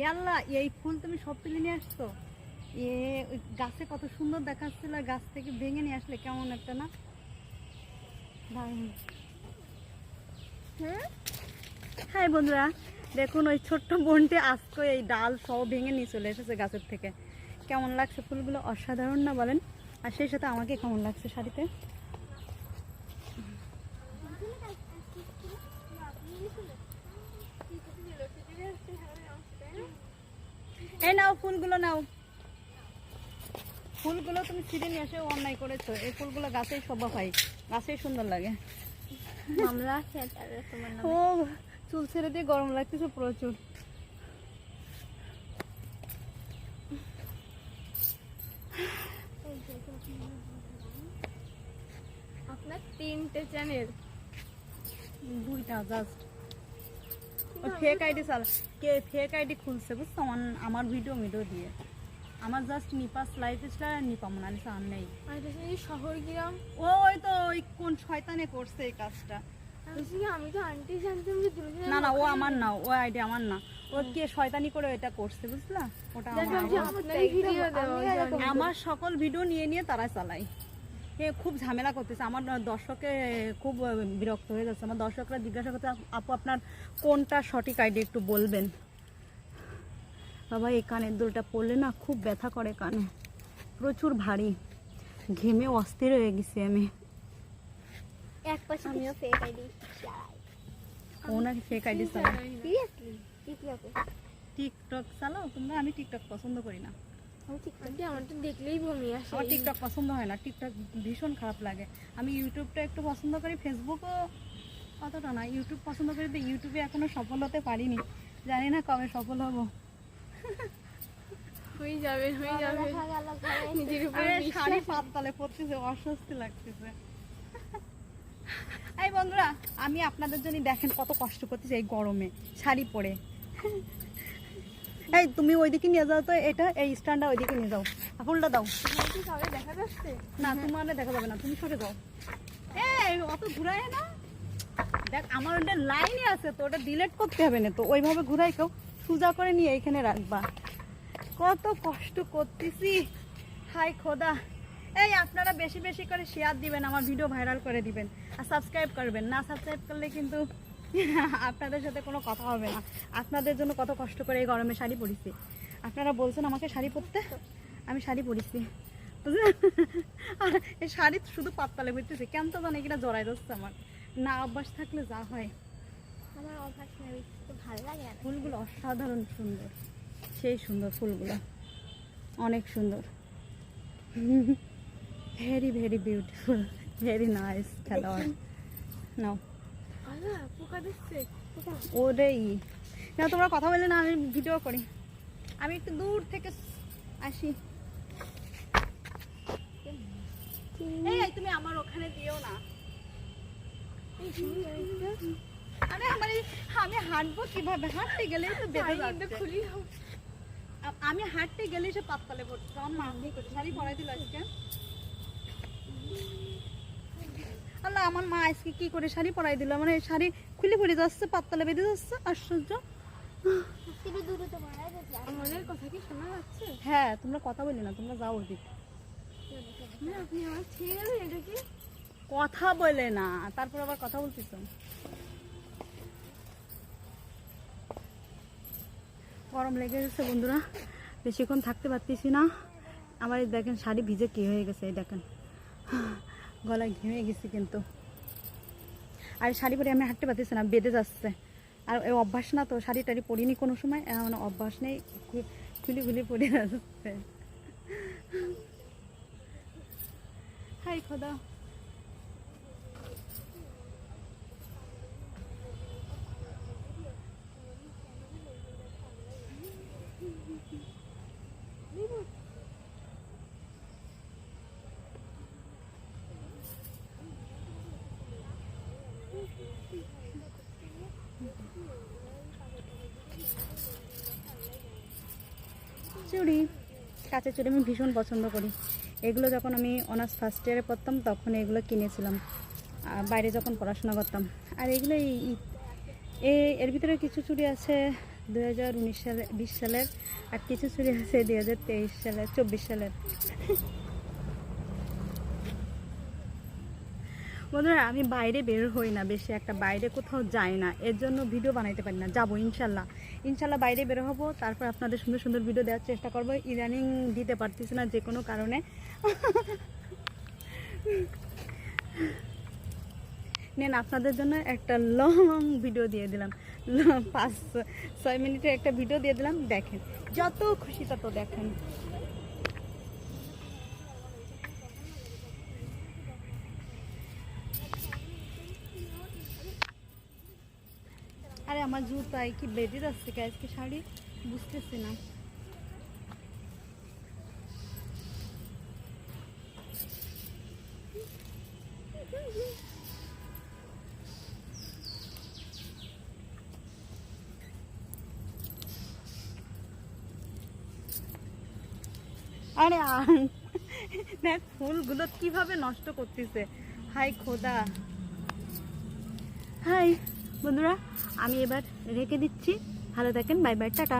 ইয়াল্লা, এই ফুল তুমি সব তুলে নিয়ে আসছো? এ গাছে কত সুন্দর দেখাচ্ছিল, গাছ থেকে ভেঙে নিয়ে আসলে কেমন একটা না? হ্যাঁ বন্ধুরা, দেখুন ওই ছোট্ট বোনটি আজকে এই ডাল সব ভেঙে নিয়ে চলে এসেছে গাছের থেকে। কেমন লাগছে ফুলগুলো? অসাধারণ না বলেন? আর সেই সাথে আমাকে কেমন লাগছে শাড়িতে? এই নাও ফুলগুলো নাও। ফুলগুলো তুমি ছিঁড়ে নিয়ে এসে অন্যায় করেছ। এই ফুলগুলো গাছেই শোভা পাই গাছেই সুন্দর লাগে। ও চুল ছেড়ে দিয়ে গরম লাগতেছে প্রচুর। আপনার তিনটে চ্যানেল। দুইটা জাস্ট ফেক আইডি চাল কে ফেক আইডি খুলছে বুঝছ? আমার আমার ভিডিও ভিডিও দিয়ে। আমার জাস্ট নিপাস লাইফ স্টাইল আর নিপা মোনালিসা আর নেই। শহর গ্রাম? ও ওই তো ওই কোন শয়তানে করছে এই কাজটা। আমি তো আন্টি জানতাম যে না না ও আমার না ও আইডি আমার না। ও কে শয়তানি করে এটা করছে বুঝলা? ওটা আমার আপনার ভিডিও দেওয়া জানি। আমার সকল ভিডিও নিয়ে নিয়ে তারা চালায়। খুব ঝামেলা করতেছে। আমার দর্শকে খুব বিরক্ত হয়ে যাচ্ছে। আমার দর্শকরা জিজ্ঞাসা করতে আপু আপনার কোনটা সঠিক আইডি একটু বলবেন? বাবা এই কানের দুলটা পরলে না খুব ব্যথা করে কানে। প্রচুর ভারী। ঘেমে অস্থির হয়ে গেছি আমি। এক পাশে আমিও ফেক আইডি চালাই ও নাকি ফেক আইডি চালায় টিকটক চালাও তোমরা আমি টিকটক পছন্দ করি না। আমার তো দেখলেই বমি আসে। আমার টিকটক পছন্দ হয় না টিকটক ভীষণ খারাপ লাগে। আমি ইউটিউবটা একটু পছন্দ করি ফেসবুকও অতটা না ইউটিউব পছন্দ করি তো ইউটিউবে এখনও সফল হতে পারিনি। জানি না কবে সফল হব। হয়ে যাবে হয়ে যাবে। নিজের উপরে শাড়ি পাত তলে পড়তেছে অস্বস্তি লাগতেছে। এই বন্ধুরা আমি আপনাদের জন্য দেখেন কত কষ্ট করতেছি এই গরমে শাড়ি পরে। এই, তুমি ওইদিকে নিয়ে যাও তো, এটা, এই স্ট্যান্ডটা ওইদিকে নিয়ে যাও। ফুলটা দাও। না, তোমার দেখা যাবে না, তুমি সরে যাও। এই, অত ঘুরায় না। দেখ, আমার ওটা লাইনে আছে তো, ওটা ডিলেট করতে হবে না তো, ওইভাবে ঘুরাই কেউ। সোজা করে নিয়ে এখানে রাখবা। কত কষ্ট করতেছি। হাই খোদা। এই, আপনারা বেশি বেশি করে শেয়ার দিবেন, আমার ভিডিও ভাইরাল করে দিবেন। আর সাবস্ক্রাইব করবেন। না সাবস্ক্রাইব করলে কিন্তু আপনাদের সাথে কোনো কথা হবে না। আপনাদের জন্য কত কষ্ট করে এই গরমে শাড়ি পরেছি। আপনারা বলছেন আমাকে শাড়ি পরতে? আমি শাড়ি পরেছি? আর এই শাড়ি শুধু পাততালে ঘুরতেছে কেন তো জানি কিনা জড়াই যাচ্ছে আমার। না অভ্যাস থাকলে যা হয়। আমার অভ্যাস নেই ভালো লাগে ফুলগুলো অসাধারণ সুন্দর। সেই সুন্দর ফুলগুলো। অনেক সুন্দর। Very very beautiful very nice খেলোয়াড়। নাও। ওরেই। না তোমরা কথা বললে না আমি ভিডিও করি। আমি একটু দূর থেকে আসি। এই তুমি আমার ওখানে দিও না। আরে আমার আমি হাঁটবো কীভাবে? হাঁটতে গেলেই তো যাচ্ছে। খুলি আমি হাঁটতে গেলেই সে পাততালে পড়ছে। আমার মা করছে শাড়ি পরাই দিল আজকে। আল্লাহ আমার মা আজকে কি করে শাড়ি পরাই দিল? মানে শাড়ি খুলে পড়ে যাচ্ছে পাততালে বেঁধে যাচ্ছে আশ্চর্য। হ্যাঁ তোমরা কথা বলি না তোমরা যাও ওদিক। কথা বলে না তারপর আবার কথা বলছিস গরম লেগে গেছে বন্ধুরা বেশিক্ষণ থাকতে পারতেছি না। আমার দেখেন শাড়ি ভিজে কি হয়ে গেছে এই দেখেন। গলায় ঘেমে গেছি কিন্তু। আর শাড়ি পরে আমি হাঁটতে পারতেছি না, বেঁধে যাচ্ছে। আর ওই অভ্যাস না তো, শাড়ি টাড়ি পরিনি কোনো সময় এমন অভ্যাস নেই খুলি খুলি পরে যাচ্ছে। হাই খোদা। চুড়ি, কাঁচের চুড়ি আমি ভীষণ পছন্দ করি। এগুলো যখন আমি অনার্স ফার্স্ট ইয়ারে পড়তাম, তখন এগুলো কিনেছিলাম। বাইরে যখন পড়াশোনা করতাম। আর এগুলো এই- এর ভিতরে কিছু চুড়ি আছে দু হাজার উনিশ সালে, বিশ সালের, আর কিছু চুরি আছে দুই হাজার তেইশ সালের, চব্বিশ সালের। বন্ধুরা, আমি বাইরে বের হই না বেশি, একটা বাইরে কোথাও যাই না। এর জন্য ভিডিও বানাইতে পারি না, যাব ইনশাল্লাহ। ইনশাল্লাহ বাইরে বের হব, তারপর আপনাদের সুন্দর সুন্দর ভিডিও দেওয়ার চেষ্টা করব। ইদানিং দিতে পারতেছি না যে কোনো কারণে। নেন, আপনাদের জন্য একটা লং ভিডিও দিয়ে দিলাম। পাঁচ, ছয় মিনিটের একটা ভিডিও দিয়ে দিলাম, দেখেন। যত খুশি তত দেখেন। আমার জুতায় কি বেঁধে যাচ্ছে আজকে শাড়ি? বুঝতেছি না। আরে দেখ, ফুলগুলো কীভাবে নষ্ট করতেছে। হাই খোদা। হাই বন্ধুরা আমি এবার রেখে দিচ্ছি। ভালো থাকেন বাই বাই টাটা।